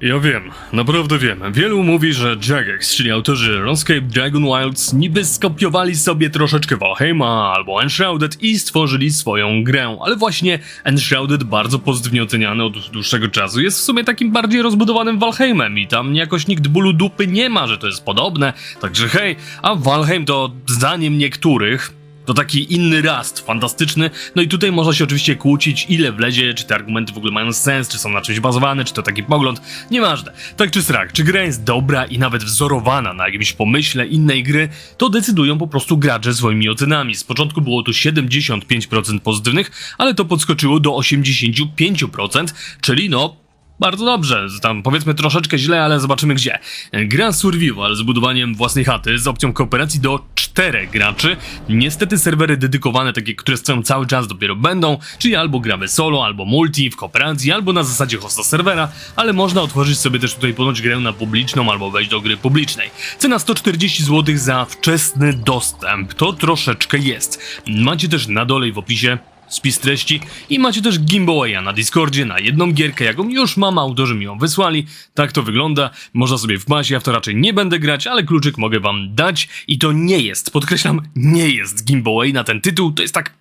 Ja wiem, naprawdę wiem. Wielu mówi, że Jagex, czyli autorzy RuneScape Dragon Wilds, niby skopiowali sobie troszeczkę Valheima albo Enshrouded i stworzyli swoją grę, ale właśnie Enshrouded, bardzo pozytywnie oceniany od dłuższego czasu, jest w sumie takim bardziej rozbudowanym Valheimem i tam jakoś nikt bólu dupy nie ma, że to jest podobne, także hej, a Valheim to zdaniem niektórych to taki inny rast, fantastyczny. No i tutaj można się oczywiście kłócić, ile wlezie, czy te argumenty w ogóle mają sens, czy są na czymś bazowane, czy to taki pogląd. Nieważne. Tak czy srak, czy gra jest dobra i nawet wzorowana na jakimś pomyśle innej gry, to decydują po prostu gracze swoimi ocenami. Z początku było tu 75% pozytywnych, ale to podskoczyło do 85%, czyli no bardzo dobrze, tam powiedzmy troszeczkę źle, ale zobaczymy gdzie. Gra survival z budowaniem własnej chaty z opcją kooperacji do czterech graczy. Niestety serwery dedykowane, takie, które stoją cały czas dopiero będą, czyli albo gramy solo, albo multi w kooperacji, albo na zasadzie hosta serwera, ale można otworzyć sobie też tutaj ponoć grę na publiczną, albo wejść do gry publicznej. Cena 140 zł za wczesny dostęp, to troszeczkę jest. Macie też na dole w opisie spis treści i macie też Gimbawaya na Discordzie na jedną gierkę, jaką już mam, autorzy mi ją wysłali. Tak to wygląda, można sobie wpaść, ja w to raczej nie będę grać, ale kluczyk mogę wam dać i to nie jest, podkreślam, nie jest Gimbaway na ten tytuł, to jest tak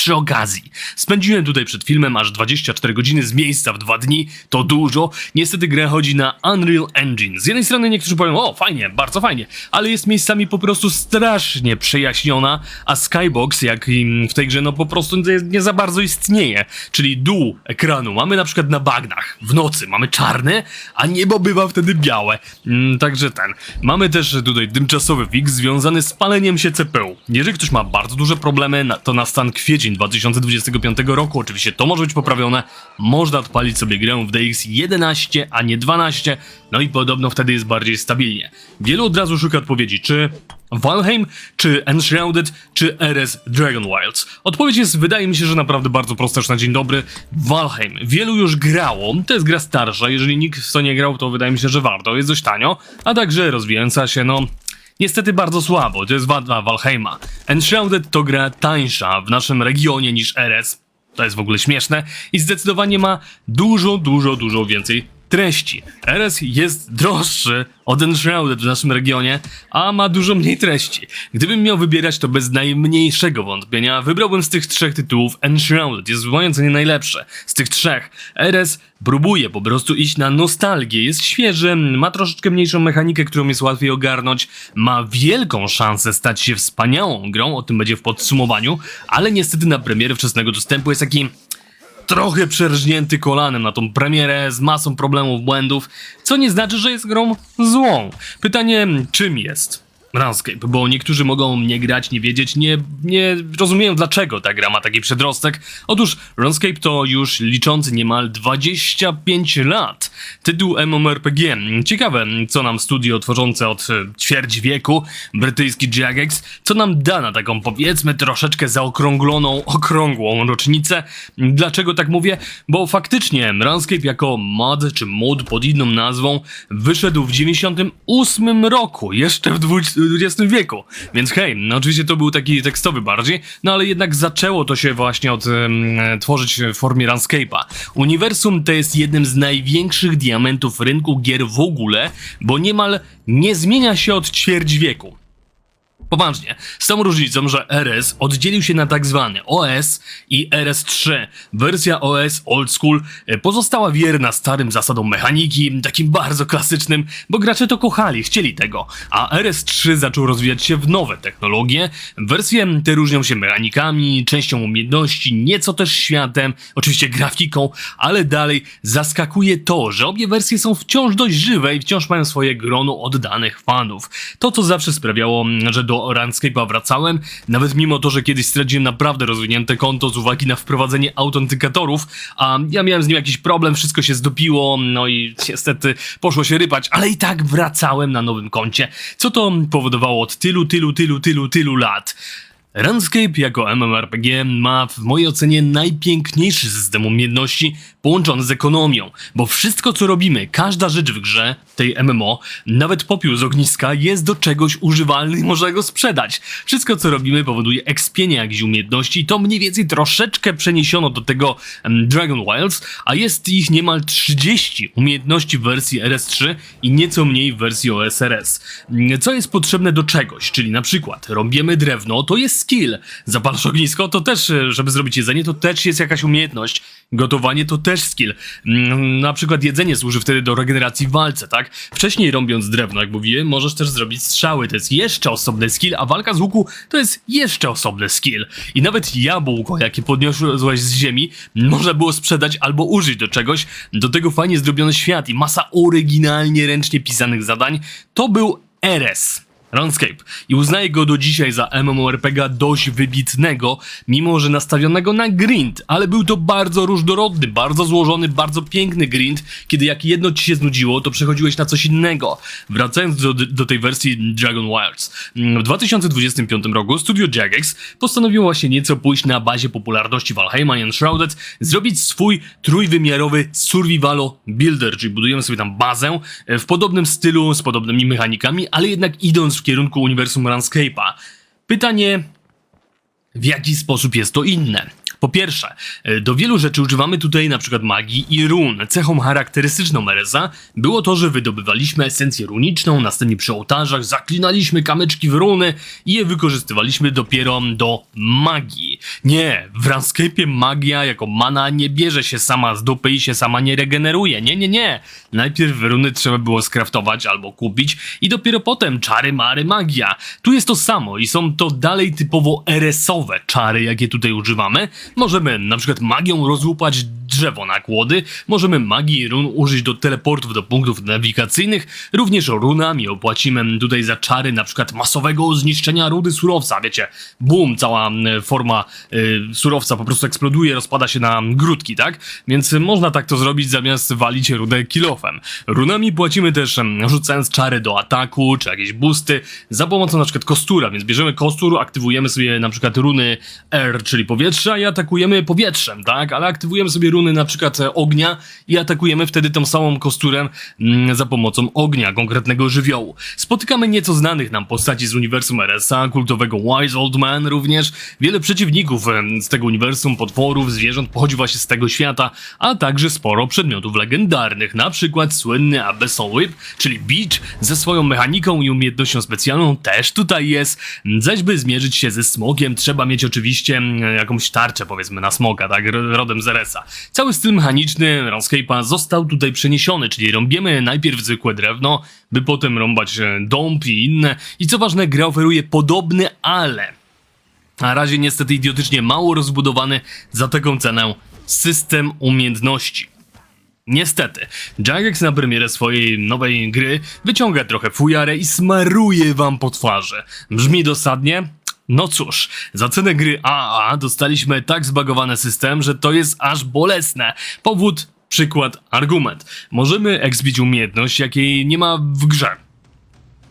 przy okazji. Spędziłem tutaj przed filmem aż 24 godziny z miejsca w dwa dni, to dużo. Niestety gra chodzi na Unreal Engine. Z jednej strony niektórzy powiedzą, o fajnie, bardzo fajnie, ale jest miejscami po prostu strasznie przejaśniona, a Skybox, jak w tej grze, no po prostu nie, nie za bardzo istnieje. Czyli dół ekranu mamy na przykład na bagnach, w nocy mamy czarne, a niebo bywa wtedy białe. Mm, także ten. Mamy też tutaj tymczasowy fix związany z paleniem się CPU. Jeżeli ktoś ma bardzo duże problemy, to na stan kwiecień 2025 roku, oczywiście to może być poprawione, można odpalić sobie grę w DX 11, a nie 12, no i podobno wtedy jest bardziej stabilnie. Wielu od razu szuka odpowiedzi, czy Valheim, czy Enshrouded, czy RS Dragon Wilds? Odpowiedź jest, wydaje mi się, że naprawdę bardzo prosta już na dzień dobry. Valheim. Wielu już grało, to jest gra starsza, jeżeli nikt w to nie grał, to wydaje mi się, że warto, jest dość tanio, a także rozwijająca się, no... Niestety bardzo słabo, to jest wada Valheima. Enshrouded to gra tańsza w naszym regionie niż RS. To jest w ogóle śmieszne i zdecydowanie ma dużo, dużo, dużo więcej treści. RS jest droższy od Enshrouded w naszym regionie, a ma dużo mniej treści. Gdybym miał wybierać, to bez najmniejszego wątpienia wybrałbym z tych trzech tytułów Enshrouded. Jest w mojej ocenie najlepsze. Z tych trzech. RS próbuje po prostu iść na nostalgię. Jest świeży, ma troszeczkę mniejszą mechanikę, którą jest łatwiej ogarnąć, ma wielką szansę stać się wspaniałą grą, o tym będzie w podsumowaniu, ale niestety na premierę wczesnego dostępu jest taki trochę przerżnięty kolanem na tą premierę z masą problemów, błędów, co nie znaczy, że jest grą złą. Pytanie, czym jest? RuneScape, bo niektórzy mogą nie grać, nie wiedzieć, nie, nie rozumieją dlaczego ta gra ma taki przedrostek. Otóż RuneScape to już liczący niemal 25 lat. Tytuł MMORPG. Ciekawe, co nam studio tworzące od e, ćwierć wieku, brytyjski Jagex, co nam da na taką powiedzmy troszeczkę zaokrągloną, okrągłą rocznicę. Dlaczego tak mówię? Bo faktycznie RuneScape jako mod, czy mod pod inną nazwą, wyszedł w 98 roku, jeszcze w dwu- XX wieku. Więc hej, no oczywiście to był taki tekstowy bardziej, no ale jednak zaczęło to się właśnie od em, tworzyć w formie RuneScape'a. Uniwersum to jest jednym z największych diamentów rynku gier w ogóle, bo niemal nie zmienia się od ćwierć wieku. Poważnie, z tą różnicą, że RS oddzielił się na tak zwany OS i RS3. Wersja OS Old School e, pozostała wierna starym zasadom mechaniki, takim bardzo klasycznym, bo gracze to kochali, chcieli tego, a RS3 zaczął rozwijać się w nowe technologie. Wersje te różnią się mechanikami, częścią umiejętności, nieco też światem, oczywiście grafiką, ale dalej zaskakuje to, że obie wersje są wciąż dość żywe i wciąż mają swoje grono oddanych fanów. To, co zawsze sprawiało, że do RuneScape'a wracałem, nawet mimo to, że kiedyś straciłem naprawdę rozwinięte konto z uwagi na wprowadzenie autentykatorów, a ja miałem z nim jakiś problem, wszystko się zdupiło, no i niestety poszło się rypać, ale i tak wracałem na nowym koncie, co to powodowało od tylu, tylu, tylu, tylu, tylu lat. RuneScape jako MMORPG ma w mojej ocenie najpiękniejszy system umiejętności, połączony z ekonomią, bo wszystko co robimy, każda rzecz w grze, tej MMO, nawet popiół z ogniska jest do czegoś używalny i można go sprzedać. Wszystko co robimy powoduje ekspienie jakichś umiejętności i to mniej więcej troszeczkę przeniesiono do tego Dragon Wilds, a jest ich niemal 30 umiejętności w wersji RS3 i nieco mniej w wersji OSRS. Co jest potrzebne do czegoś, czyli na przykład robiemy drewno, to jest skill, zapalasz ognisko, to też, e, żeby zrobić jedzenie, to też jest jakaś umiejętność, gotowanie to też skill. Mm, Na przykład jedzenie służy wtedy do regeneracji w walce, tak? Wcześniej robiąc drewno, jak mówiłem, możesz też zrobić strzały, to jest jeszcze osobny skill, a walka z łuku to jest jeszcze osobny skill. I nawet jabłko, jakie podniosłeś z ziemi, można było sprzedać albo użyć do czegoś. Do tego fajnie zrobiony świat i masa oryginalnie ręcznie pisanych zadań. To był RS. RuneScape i uznaję go do dzisiaj za MMORPG dość wybitnego, mimo że nastawionego na grind, ale był to bardzo różnorodny, bardzo złożony, bardzo piękny grind, kiedy jak jedno ci się znudziło, to przechodziłeś na coś innego. Wracając do, do tej wersji Dragon Wilds. W 2025 roku studio Jagex postanowiło właśnie nieco pójść na bazie popularności Valheima i Enshrouded, zrobić swój trójwymiarowy survivalo builder, czyli budujemy sobie tam bazę e, w podobnym stylu, z podobnymi mechanikami, ale jednak idąc w kierunku uniwersum RuneScape'a. Pytanie, w jaki sposób jest to inne? Po pierwsze, e, do wielu rzeczy używamy tutaj przykład magii i run. Cechą charakterystyczną RSA było to, że wydobywaliśmy esencję runiczną, następnie przy ołtarzach zaklinaliśmy kamyczki w runy i je wykorzystywaliśmy dopiero do magii. Nie, w RuneScape'ie magia jako mana nie bierze się sama z dupy i się sama nie regeneruje. Nie, nie, nie. Najpierw runy trzeba było skraftować albo kupić i dopiero potem czary, mary, magia. Tu jest to samo i są to dalej typowo RS-owe czary, jakie tutaj używamy. Możemy na przykład magią rozłupać drzewo na kłody, możemy magii run użyć do teleportów do punktów nawigacyjnych, również runami opłacimy tutaj za czary na przykład masowego zniszczenia rudy surowca, wiecie, boom, cała forma y, surowca po prostu eksploduje, rozpada się na grudki, tak? Więc można tak to zrobić zamiast walić rudę kilofem. Runami płacimy też rzucając czary do ataku, czy jakieś boosty, za pomocą na przykład kostura, więc bierzemy kostur, aktywujemy sobie na przykład runy R, czyli powietrza i atakujemy powietrzem, tak? Ale aktywujemy sobie runy na przykład e, ognia i atakujemy wtedy tą samą kosturem mm, za pomocą ognia, konkretnego żywiołu. Spotykamy nieco znanych nam postaci z uniwersum RSA, kultowego Wise Old Man również. Wiele przeciwników z tego uniwersum, potworów, zwierząt pochodzi właśnie z tego świata, a także sporo przedmiotów legendarnych, na przykład słynny Abyssal Whip, czyli Beach ze swoją mechaniką i umiejętnością specjalną też tutaj jest. Zaś by zmierzyć się ze smogiem, trzeba mieć oczywiście jakąś tarczę powiedzmy na smoga, tak, ro- rodem z RS-a. Cały styl mechaniczny RuneScape'a został tutaj przeniesiony, czyli rąbiemy najpierw zwykłe drewno, by potem rąbać e, dąb i inne. I co ważne, gra oferuje podobny, ale na razie niestety idiotycznie mało rozbudowany za taką cenę system umiejętności. Niestety, Jagex na premierę swojej nowej gry wyciąga trochę fujarę i smaruje wam po twarzy. Brzmi dosadnie? No cóż, za cenę gry AAA dostaliśmy tak zbagowany system, że to jest aż bolesne. Powód, przykład, argument. Możemy expić umiejętność, jakiej nie ma w grze.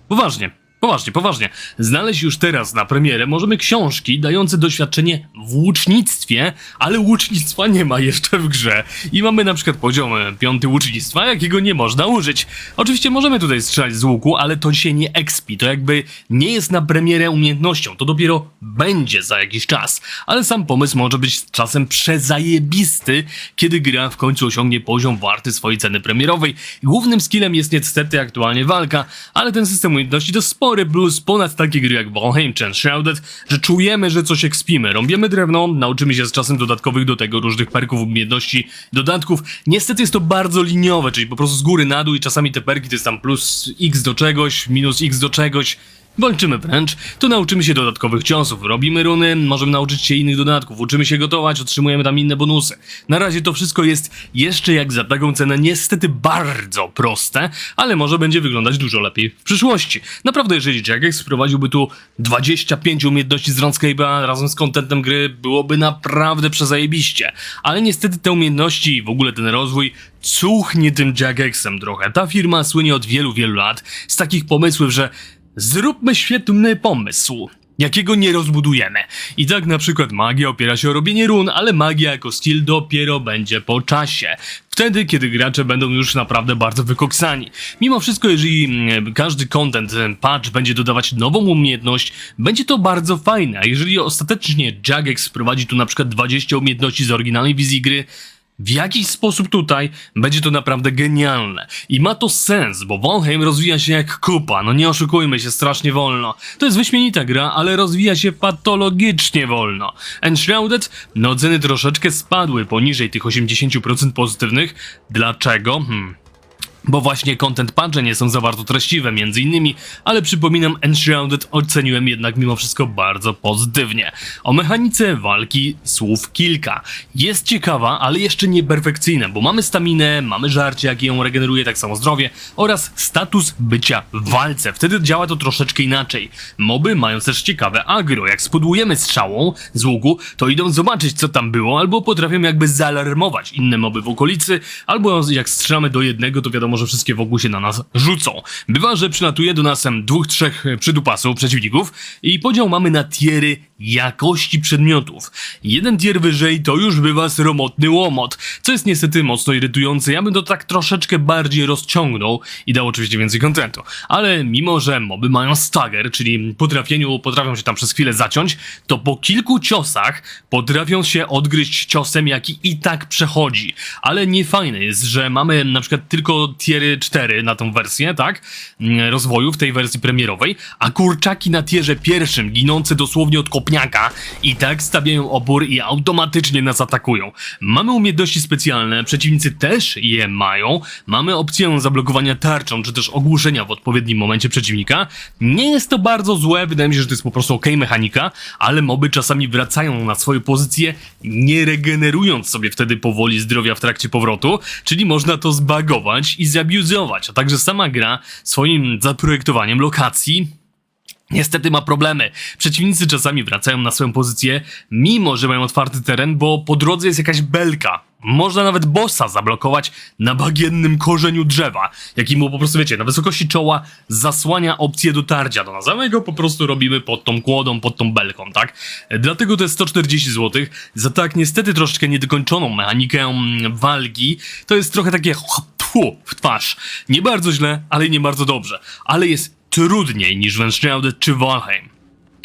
Poważnie, poważnie, poważnie. Znaleźć już teraz na premierę możemy książki dające doświadczenie w łucznictwie, ale łucznictwa nie ma jeszcze w grze. I mamy na przykład poziom e, piąty łucznictwa, jakiego nie można użyć. Oczywiście możemy tutaj strzelać z łuku, ale to się nie expi. To jakby nie jest na premierę umiejętnością. To dopiero będzie za jakiś czas. Ale sam pomysł może być czasem przezajebisty, kiedy gra w końcu osiągnie poziom warty swojej ceny premierowej. Głównym skillem jest niestety aktualnie walka, ale ten system umiejętności to spory plus ponad takie gry jak Valheim czy Shrouded, że czujemy, że coś ekspimy. Rąbiemy drewno, nauczymy się z czasem dodatkowych do tego różnych perków, umiejętności, dodatków. Niestety jest to bardzo liniowe, czyli po prostu z góry na dół i czasami te perki to jest tam plus x do czegoś, minus x do czegoś. Walczymy wręcz, to nauczymy się dodatkowych ciosów, robimy runy, możemy nauczyć się innych dodatków, uczymy się gotować, otrzymujemy tam inne bonusy. Na razie to wszystko jest jeszcze jak za taką cenę niestety bardzo proste, ale może będzie wyglądać dużo lepiej w przyszłości. Naprawdę jeżeli Jagex wprowadziłby tu 25 umiejętności z RuneScape'a razem z kontentem gry, byłoby naprawdę przezajebiście. Ale niestety te umiejętności i w ogóle ten rozwój cuchnie tym Jagexem trochę. Ta firma słynie od wielu, wielu lat z takich pomysłów, że Zróbmy świetny pomysł. jakiego nie rozbudujemy. I tak na przykład magia opiera się o robienie run, ale magia jako skill dopiero będzie po czasie. Wtedy, kiedy gracze będą już naprawdę bardzo wykoksani. Mimo wszystko, jeżeli mm, każdy content, patch będzie dodawać nową umiejętność, będzie to bardzo fajne. A jeżeli ostatecznie Jagex wprowadzi tu na przykład 20 umiejętności z oryginalnej wizji gry, w jakiś sposób tutaj będzie to naprawdę genialne. I ma to sens, bo Valheim rozwija się jak kupa, no nie oszukujmy się, strasznie wolno. To jest wyśmienita gra, ale rozwija się patologicznie wolno. Enshrouded, no ceny troszeczkę spadły poniżej tych 80% pozytywnych. Dlaczego? Hmm. Bo właśnie content patche nie są za bardzo treściwe między innymi, ale przypominam Enshrouded oceniłem jednak mimo wszystko bardzo pozytywnie. O mechanice walki słów kilka. Jest ciekawa, ale jeszcze nie perfekcyjna, bo mamy staminę, mamy żarcie, jakie ją regeneruje, tak samo zdrowie oraz status bycia w walce. Wtedy działa to troszeczkę inaczej. Moby mają też ciekawe agro. Jak spudłujemy strzałą z łuku, to idą zobaczyć co tam było, albo potrafią jakby zaalarmować inne moby w okolicy, albo jak strzelamy do jednego, to wiadomo, że wszystkie wokół się na nas rzucą. Bywa, że przylatuje do nas dwóch, trzech e, przydupasów, przeciwników i podział mamy na tiery jakości przedmiotów. Jeden tier wyżej to już bywa sromotny łomot, co jest niestety mocno irytujące. Ja bym to tak troszeczkę bardziej rozciągnął i dał oczywiście więcej kontentu. Ale mimo, że moby mają stagger, czyli po trafieniu potrafią się tam przez chwilę zaciąć, to po kilku ciosach potrafią się odgryźć ciosem, jaki i tak przechodzi. Ale nie fajne jest, że mamy na przykład tylko tiery 4 na tą wersję, tak? Mm, Rozwoju w tej wersji premierowej, a kurczaki na tierze pierwszym, ginące dosłownie od kopniaka, i tak stawiają opór i automatycznie nas atakują. Mamy umiejętności specjalne, przeciwnicy też je mają. Mamy opcję zablokowania tarczą, czy też ogłuszenia w odpowiednim momencie przeciwnika. Nie jest to bardzo złe, wydaje mi się, że to jest po prostu ok mechanika, ale moby czasami wracają na swoją pozycję, nie regenerując sobie wtedy powoli zdrowia w trakcie powrotu, czyli można to zbagować i zabiuzować, a także sama gra swoim zaprojektowaniem lokacji Niestety ma problemy. Przeciwnicy czasami wracają na swoją pozycję, mimo że mają otwarty teren, bo po drodze jest jakaś belka. Można nawet bossa zablokować na bagiennym korzeniu drzewa, jaki mu po prostu, wiecie, na wysokości czoła zasłania opcję dotarcia do nas, a my go po prostu robimy pod tą kłodą, pod tą belką, tak? Dlatego to jest 140 zł. Za tak niestety troszeczkę niedokończoną mechanikę mm, walki, to jest trochę takie tfu w twarz. Nie bardzo źle, ale nie bardzo dobrze. Ale jest trudniej niż w Enshrouded czy Valheim.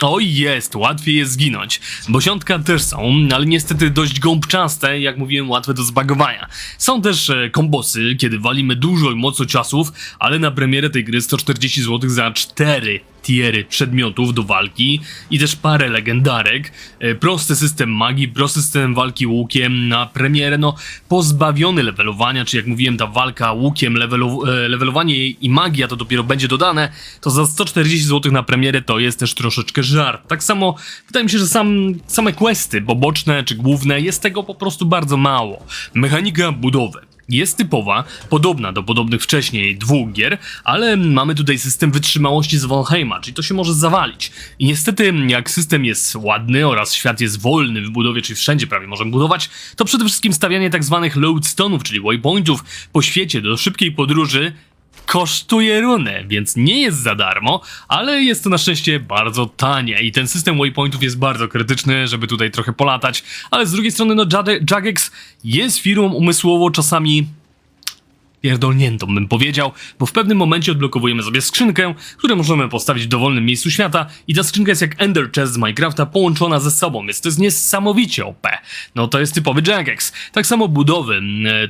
Oj jest, łatwiej jest zginąć. Bosiątka też są, ale niestety dość gąbczaste, jak mówiłem, łatwe do zbagowania. Są też e, kombosy, kiedy walimy dużo i mocno czasów, ale na premierę tej gry 140 zł za 4 tiery przedmiotów do walki i też parę legendarek. E, prosty system magii, prosty system walki łukiem na premierę, no pozbawiony levelowania, czy jak mówiłem, ta walka łukiem, levelu, e, levelowanie i magia to dopiero będzie dodane, to za 140 zł na premierę to jest też troszeczkę żart. Tak samo wydaje mi się, że sam, same questy, poboczne czy główne, jest tego po prostu bardzo mało. Mechanika budowy jest typowa, podobna do podobnych wcześniej dwóch gier, ale mamy tutaj system wytrzymałości z Valheima, czyli to się może zawalić. I niestety, jak system jest ładny oraz świat jest wolny w budowie, czyli wszędzie prawie możemy budować, to przede wszystkim stawianie tak zwanych loadstone'ów, czyli waypointów po świecie do szybkiej podróży kosztuje runę, więc nie jest za darmo, ale jest to na szczęście bardzo tanie i ten system waypointów jest bardzo krytyczny, żeby tutaj trochę polatać, ale z drugiej strony no Jagex jest firmą umysłowo czasami pierdolniętą bym powiedział, bo w pewnym momencie odblokowujemy sobie skrzynkę, którą możemy postawić w dowolnym miejscu świata i ta skrzynka jest jak Ender Chest z Minecrafta połączona ze sobą, więc to jest niesamowicie OP. No to jest typowy Jagex. Tak samo budowy,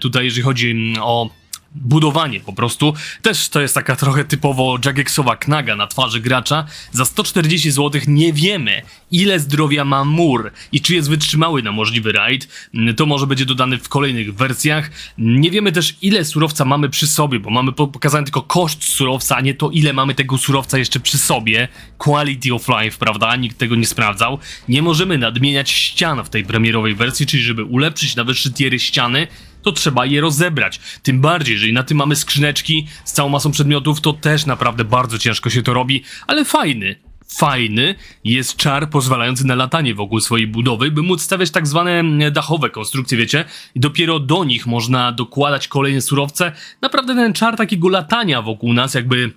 tutaj jeżeli chodzi mm, o budowanie po prostu. Też to jest taka trochę typowo Jagexowa knaga na twarzy gracza. Za 140 zł nie wiemy, ile zdrowia ma mur i czy jest wytrzymały na możliwy raid. Mm, To może będzie dodane w kolejnych wersjach. Nie wiemy też, ile surowca mamy przy sobie, bo mamy po- pokazany tylko koszt surowca, a nie to, ile mamy tego surowca jeszcze przy sobie. Quality of life, prawda? Nikt tego nie sprawdzał. Nie możemy nadmieniać ścian w tej premierowej wersji, czyli żeby ulepszyć na wyższy tiery ściany, to trzeba je rozebrać. Tym bardziej, jeżeli na tym mamy skrzyneczki z całą masą przedmiotów, to też naprawdę bardzo ciężko się to robi, ale fajny. Fajny jest czar pozwalający na latanie wokół swojej budowy, by móc stawiać tak zwane dachowe konstrukcje, wiecie? I dopiero do nich można dokładać kolejne surowce. Naprawdę ten czar takiego latania wokół nas jakby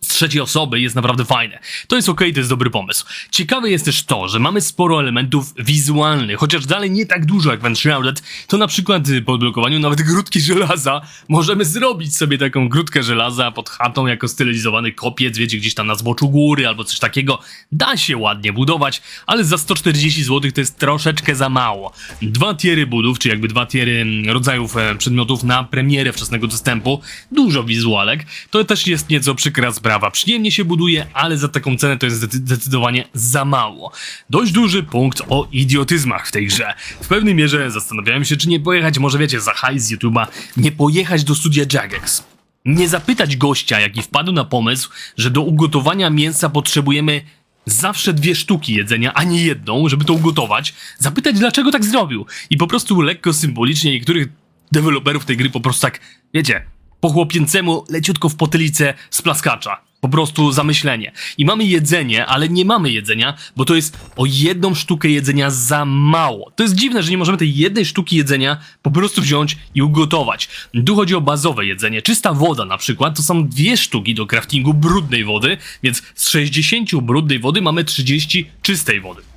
z trzeciej osoby jest naprawdę fajne. To jest okej, to jest dobry pomysł. Ciekawe jest też to, że mamy sporo elementów wizualnych, chociaż dalej nie tak dużo jak w Enshrouded, to na przykład y, po odblokowaniu nawet grudki żelaza możemy zrobić sobie taką grudkę żelaza pod chatą jako stylizowany kopiec, wiecie, gdzieś tam na zboczu góry albo coś takiego. Da się ładnie budować, ale za 140 zł to jest troszeczkę za mało. Dwa tiery budów, czy jakby dwa tiery mm, rodzajów e, przedmiotów na premierę wczesnego dostępu, dużo wizualek, to też jest nieco przykra sprawa. Przyjemnie się buduje, ale za taką cenę to jest zdecy- zdecydowanie za mało. Dość duży punkt o idiotyzmach w tej grze. W pewnej mierze zastanawiałem się, czy nie pojechać, może wiecie, za hajs z YouTube'a, nie pojechać do studia Jagex. Nie zapytać gościa, jaki wpadł na pomysł, że do ugotowania mięsa potrzebujemy zawsze dwie sztuki jedzenia, a nie jedną, żeby to ugotować, zapytać dlaczego tak zrobił i po prostu lekko symbolicznie niektórych deweloperów tej gry po prostu tak, wiecie, po chłopięcemu leciutko w potylicę z plaskacza. Po prostu zamyślenie. I mamy jedzenie, ale nie mamy jedzenia, bo to jest o jedną sztukę jedzenia za mało. To jest dziwne, że nie możemy tej jednej sztuki jedzenia po prostu wziąć i ugotować. Tu chodzi o bazowe jedzenie. Czysta woda na przykład to są dwie sztuki do craftingu brudnej wody, więc z 60 brudnej wody mamy 30 czystej wody.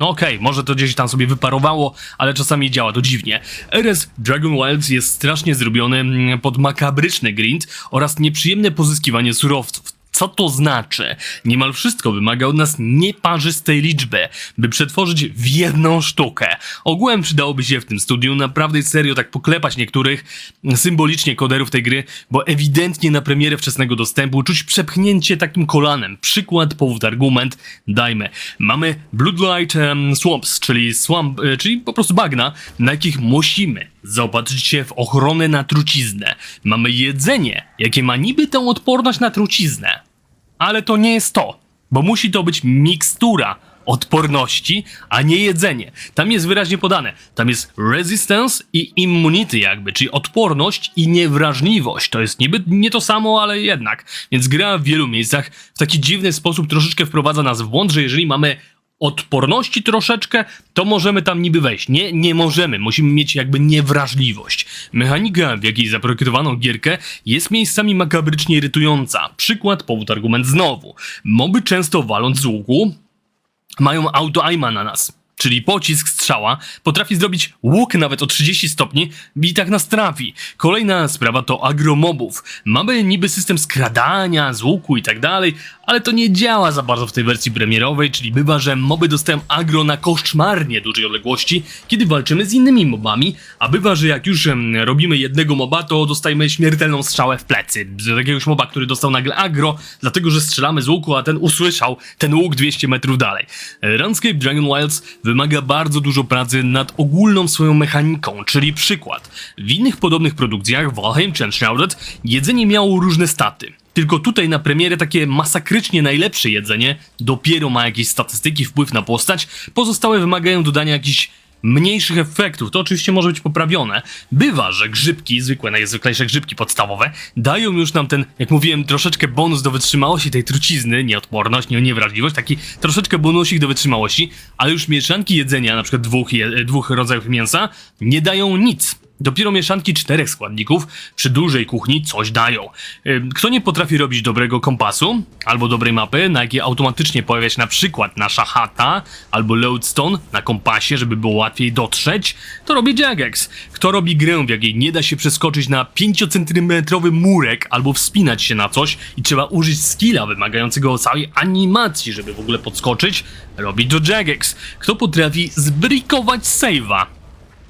No okej, może to gdzieś tam sobie wyparowało, ale czasami działa to dziwnie. RS Dragon Wilds jest strasznie zrobiony mm, pod makabryczny grind oraz nieprzyjemne pozyskiwanie surowców. Co to znaczy? Niemal wszystko wymaga od nas nieparzystej liczby, by przetworzyć w jedną sztukę. Ogółem przydałoby się w tym studiu naprawdę serio tak poklepać niektórych symbolicznie koderów tej gry, bo ewidentnie na premierę wczesnego dostępu czuć przepchnięcie takim kolanem. Przykład, powód, argument, dajmy. Mamy Bloodlight em, Swamps, czyli, swamp, e, czyli po prostu bagna, na jakich musimy zaopatrzyć się w ochronę na truciznę. Mamy jedzenie, jakie ma niby tę odporność na truciznę. Ale to nie jest to, bo musi to być mikstura odporności, a nie jedzenie. Tam jest wyraźnie podane. Tam jest resistance i immunity jakby, czyli odporność i niewrażliwość. To jest niby nie to samo, ale jednak. Więc gra w wielu miejscach w taki dziwny sposób troszeczkę wprowadza nas w błąd, że jeżeli mamy odporności troszeczkę, to możemy tam niby wejść. Nie, nie możemy. Musimy mieć jakby niewrażliwość. Mechanika, w jakiej zaprojektowano gierkę, jest miejscami makabrycznie irytująca. Przykład, powód, argument znowu. Moby często waląc z łuku, mają auto-aima na nas. Czyli pocisk strzała potrafi zrobić łuk nawet o 30 stopni i tak nas trafi. Kolejna sprawa to agromobów. Mamy niby system skradania z łuku i tak dalej, ale to nie działa za bardzo w tej wersji premierowej, czyli bywa, że moby dostają agro na koszmarnie dużej odległości, kiedy walczymy z innymi mobami, a bywa, że jak już robimy jednego moba, to dostajemy śmiertelną strzałę w plecy. Z jakiegoś moba, który dostał nagle agro, dlatego że strzelamy z łuku, a ten usłyszał ten łuk 200 metrów dalej. RuneScape Dragon Wilds wymaga bardzo dużo pracy nad ogólną swoją mechaniką, czyli przykład. W innych podobnych produkcjach, Valheim czy Enshrouded, jedzenie miało różne staty. Tylko tutaj na premierę takie masakrycznie najlepsze jedzenie dopiero ma jakieś statystyki, wpływ na postać, pozostałe wymagają dodania jakichś mniejszych efektów, to oczywiście może być poprawione. Bywa, że grzybki, zwykłe, najzwyklejsze grzybki podstawowe, dają już nam ten, jak mówiłem, troszeczkę bonus do wytrzymałości tej trucizny, nieodporność, nie niewrażliwość, taki troszeczkę bonusik do wytrzymałości, ale już mieszanki jedzenia, na przykład dwóch, je, dwóch rodzajów mięsa, nie dają nic. Dopiero mieszanki czterech składników przy dużej kuchni coś dają. Kto nie potrafi robić dobrego kompasu albo dobrej mapy, na jakiej automatycznie pojawia się na przykład nasza chata albo lodestone na kompasie, żeby było łatwiej dotrzeć, to robi Jagex. Kto robi grę, w jakiej nie da się przeskoczyć na 5-centymetrowy murek albo wspinać się na coś i trzeba użyć skilla wymagającego całej animacji, żeby w ogóle podskoczyć, robi to Jagex. Kto potrafi zbrikować save'a,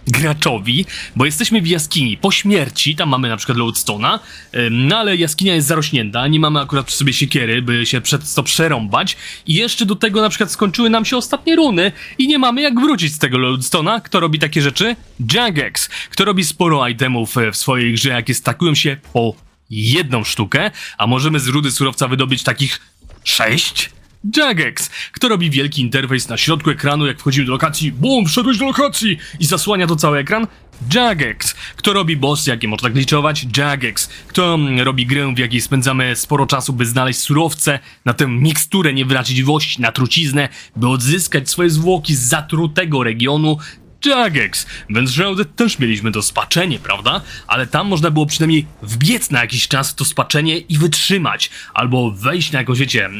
graczowi, bo jesteśmy w jaskini po śmierci, tam mamy na przykład Lodestone'a, ym, no ale jaskinia jest zarośnięta, nie mamy akurat przy sobie siekiery, by się przed to przerąbać i jeszcze do tego na przykład skończyły nam się ostatnie runy i nie mamy jak wrócić z tego Lodestone'a. Kto robi takie rzeczy? Jagex, kto robi sporo itemów e, w swojej grze, jakie stakują się po jedną sztukę, a możemy z rudy surowca wydobyć takich sześć? Jagex, kto robi wielki interfejs na środku ekranu, jak wchodzimy do lokacji, bum, wszedłeś do lokacji i zasłania to cały ekran? Jagex, kto robi bossy, jakie można gliczować? Jagex, kto mm, robi grę, w jakiej spędzamy sporo czasu, by znaleźć surowce, na tę miksturę niewrażliwości, na truciznę, by odzyskać swoje zwłoki z zatrutego regionu, Jagex. W Enshrouded też mieliśmy to spaczenie, prawda? Ale tam można było przynajmniej wbiec na jakiś czas w to spaczenie i wytrzymać. Albo wejść na jakąś, wiecie, e,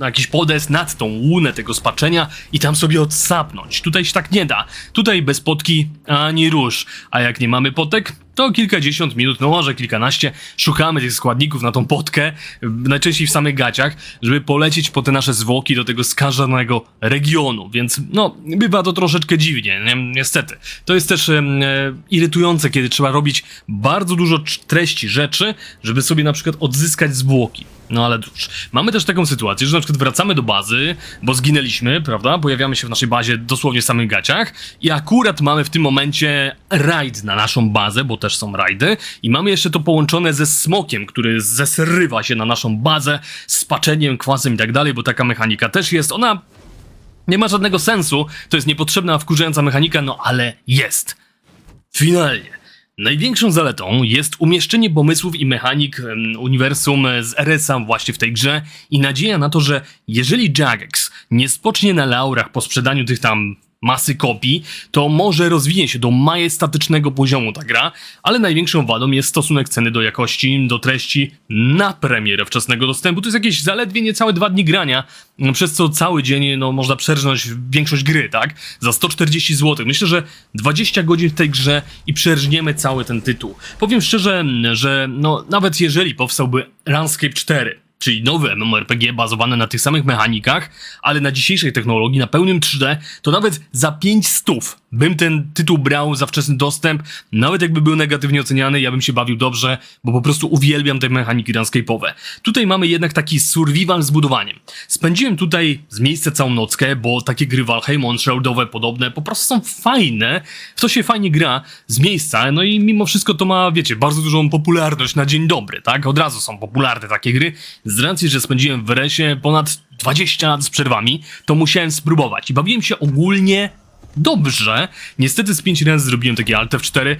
na jakiś podest nad tą łunę tego spaczenia i tam sobie odsapnąć. Tutaj się tak nie da. Tutaj bez potki ani rusz. A jak nie mamy potek, to kilkadziesiąt minut, no może kilkanaście, szukamy tych składników na tą potkę, najczęściej w samych gaciach, żeby polecieć po te nasze zwłoki do tego skażonego regionu, więc no, bywa to troszeczkę dziwnie, nie? niestety. To jest też e, irytujące, kiedy trzeba robić bardzo dużo treści, rzeczy, żeby sobie na przykład odzyskać zwłoki. No ale cóż, mamy też taką sytuację, że na przykład wracamy do bazy, bo zginęliśmy, prawda? Pojawiamy się w naszej bazie dosłownie w samych gaciach i akurat mamy w tym momencie raid na naszą bazę, bo też są rajdy i mamy jeszcze to połączone ze smokiem, który zesrywa się na naszą bazę, z paczeniem, kwasem i tak dalej, bo taka mechanika też jest. Ona nie ma żadnego sensu, to jest niepotrzebna, wkurzająca mechanika, no ale jest. Finalnie. Największą zaletą jest umieszczenie pomysłów i mechanik uniwersum z RSA właśnie w tej grze i nadzieja na to, że jeżeli Jagex nie spocznie na laurach po sprzedaniu tych tam masy kopii, to może rozwinie się do majestatycznego poziomu ta gra, ale największą wadą jest stosunek ceny do jakości, do treści na premierę wczesnego dostępu. To jest jakieś zaledwie niecałe dwa dni grania, przez co cały dzień no, można przerżnąć większość gry, tak? Za 140 zł. Myślę, że 20 godzin w tej grze i przerżniemy cały ten tytuł. Powiem szczerze, że no, nawet jeżeli powstałby Runscape 4, czyli nowy MMORPG bazowany na tych samych mechanikach, ale na dzisiejszej technologii, na pełnym 3D, to nawet za 5 stów bym ten tytuł brał za wczesny dostęp, nawet jakby był negatywnie oceniany, ja bym się bawił dobrze, bo po prostu uwielbiam te mechaniki landscape'owe. Tutaj mamy jednak taki survival z budowaniem. Spędziłem tutaj z miejsca całą nockę, bo takie gry Valheim, Onshroudowe, podobne, po prostu są fajne, w to się fajnie gra z miejsca, no i mimo wszystko to ma, wiecie, bardzo dużą popularność na dzień dobry, tak? Od razu są popularne takie gry, z racji, że spędziłem w Resie ponad 20 lat z przerwami, to musiałem spróbować i bawiłem się ogólnie dobrze. Niestety z 5 razy zrobiłem takie Alt F4,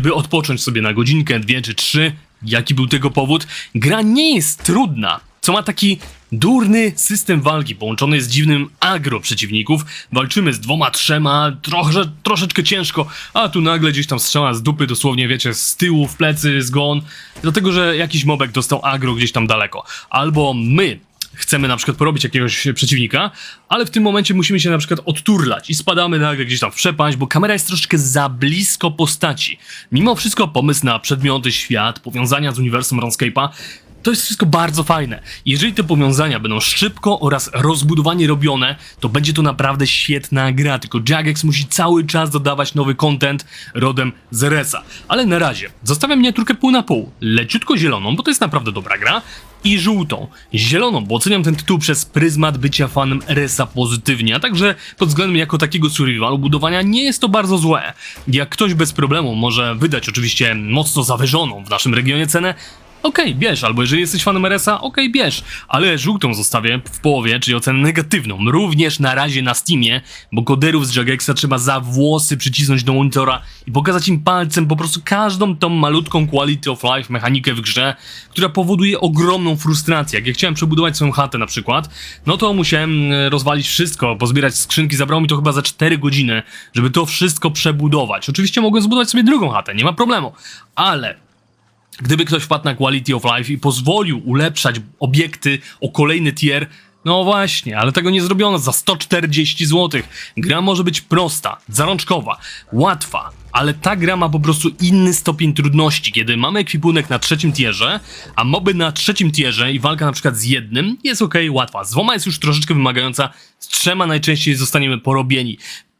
by odpocząć sobie na godzinkę, dwie czy trzy. Jaki był tego powód? Gra nie jest trudna, co ma taki durny system walki połączony z dziwnym agro przeciwników. Walczymy z dwoma, trzema, trochę, troszeczkę ciężko, a tu nagle gdzieś tam strzała z dupy, dosłownie wiecie, z tyłu, w plecy, zgon, dlatego że jakiś mobek dostał agro gdzieś tam daleko. Albo my chcemy na przykład porobić jakiegoś przeciwnika, ale w tym momencie musimy się na przykład odturlać i spadamy nagle gdzieś tam w przepaść, bo kamera jest troszeczkę za blisko postaci. Mimo wszystko pomysł na przedmioty, świat, powiązania z uniwersum RuneScape'a to jest wszystko bardzo fajne. Jeżeli te powiązania będą szybko oraz rozbudowanie robione, to będzie to naprawdę świetna gra, tylko Jagex musi cały czas dodawać nowy content rodem z Resa. Ale na razie zostawiam miniaturkę pół na pół, leciutko zieloną, bo to jest naprawdę dobra gra, i żółtą. Zieloną, bo oceniam ten tytuł przez pryzmat bycia fanem Resa pozytywnie, a także pod względem jako takiego survivalu budowania nie jest to bardzo złe. Jak ktoś bez problemu może wydać oczywiście mocno zawyżoną w naszym regionie cenę, Okej, bierz, albo jeżeli jesteś fanem RS-a, okej, bierz, ale żółtą zostawię w połowie, czyli ocenę negatywną, również na razie na Steamie, bo koderów z Jagexa trzeba za włosy przycisnąć do monitora i pokazać im palcem po prostu każdą tą malutką quality of life mechanikę w grze, która powoduje ogromną frustrację. Jak ja chciałem przebudować swoją chatę na przykład, no to musiałem e, rozwalić wszystko, pozbierać skrzynki, zabrało mi to chyba za 4 godziny, żeby to wszystko przebudować. Oczywiście mogłem zbudować sobie drugą chatę, nie ma problemu, ale Gdyby ktoś wpadł na Quality of Life i pozwolił ulepszać obiekty o kolejny tier, no właśnie, ale tego nie zrobiono za 140 zł. Gra może być prosta, zarączkowa, łatwa, ale ta gra ma po prostu inny stopień trudności, kiedy mamy ekwipunek na trzecim tierze, a moby na trzecim tierze i walka na przykład z jednym jest ok, łatwa. Z dwoma jest już troszeczkę wymagająca, z trzema najczęściej zostaniemy porobieni.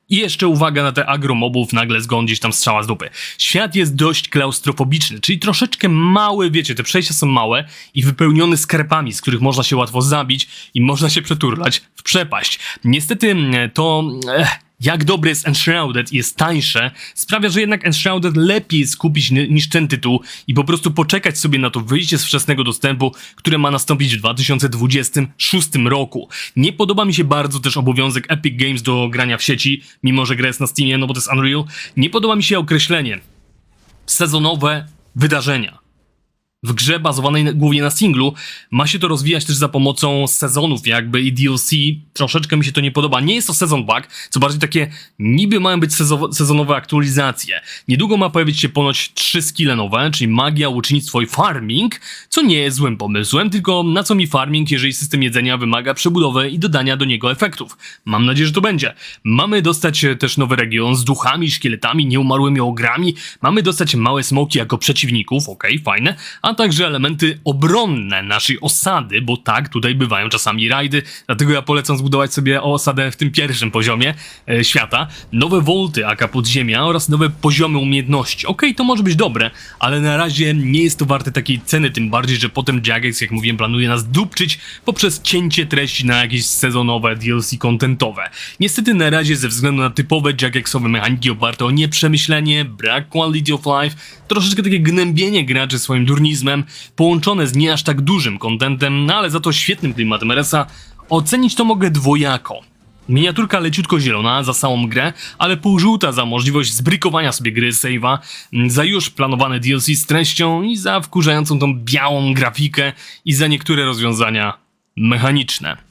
I jeszcze uwaga na te agromobów, nagle zgon gdzieś tam strzała z dupy. Świat jest dość klaustrofobiczny, czyli troszeczkę mały, wiecie, te przejścia są małe i wypełnione skarbami, z których można się łatwo zabić i można się przeturlać w przepaść. Niestety mm, to... Ech, jak dobre jest Enshrouded i jest tańsze, sprawia, że jednak Enshrouded lepiej skupić ni- niż ten tytuł i po prostu poczekać sobie na to wyjście z wczesnego dostępu, które ma nastąpić w 2026 roku. Nie podoba mi się bardzo też obowiązek Epic Games do grania w sieci, mimo że gra jest na Steamie, no bo to jest Unreal. Nie podoba mi się określenie sezonowe wydarzenia. W grze bazowanej głównie na singlu. Ma się to rozwijać też za pomocą sezonów jakby i DLC. Troszeczkę mi się to nie podoba. Nie jest to sezon bug, co bardziej takie niby mają być sezo- sezonowe aktualizacje. Niedługo ma pojawić się ponoć trzy skille nowe, czyli magia, łucznictwo i farming, co nie jest złym pomysłem, tylko na co mi farming, jeżeli system jedzenia wymaga przebudowy i dodania do niego efektów. Mam nadzieję, że to będzie. Mamy dostać e, też nowy region z duchami, szkieletami, nieumarłymi ogrami. Mamy dostać małe smoki jako przeciwników, okej, fajne, a także elementy obronne naszej osady, bo tak, tutaj bywają czasami rajdy, dlatego ja polecam zbudować sobie osadę w tym pierwszym poziomie e, świata. Nowe wolty, aka podziemia oraz nowe poziomy umiejętności. Okej, to może być dobre, ale na razie nie jest to warte takiej ceny, tym bardziej, że potem Jagex, jak mówiłem, planuje nas dupczyć poprzez cięcie treści na jakieś sezonowe DLC contentowe. Niestety na razie ze względu na typowe Jagexowe mechaniki oparte o nieprzemyślenie, brak quality of life, troszeczkę takie gnębienie graczy swoim durnizmem, połączone z nie aż tak dużym contentem, no ale za to świetnym klimatem RS-a, ocenić to mogę dwojako. Miniaturka leciutko zielona za samą grę, ale półżółta za możliwość zbrikowania sobie gry save'a, za już planowane DLC z treścią i za wkurzającą tą białą grafikę i za niektóre rozwiązania mechaniczne.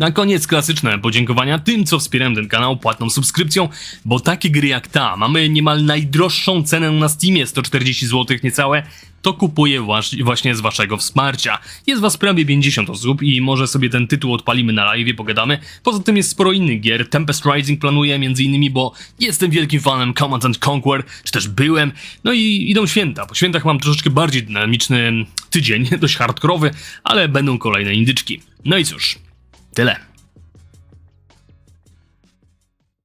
Na koniec klasyczne podziękowania tym, co wspierają ten kanał płatną subskrypcją, bo takie gry jak ta, mamy niemal najdroższą cenę na Steamie, 140 zł niecałe, to kupuję właśnie z waszego wsparcia. Jest was prawie 50 osób i może sobie ten tytuł odpalimy na live, pogadamy. Poza tym jest sporo innych gier, Tempest Rising planuję między innymi, bo jestem wielkim fanem Command and Conquer, czy też byłem. No i idą święta, po świętach mam troszeczkę bardziej dynamiczny tydzień, dość hardkorowy, ale będą kolejne indyczki. No i cóż, Dylan.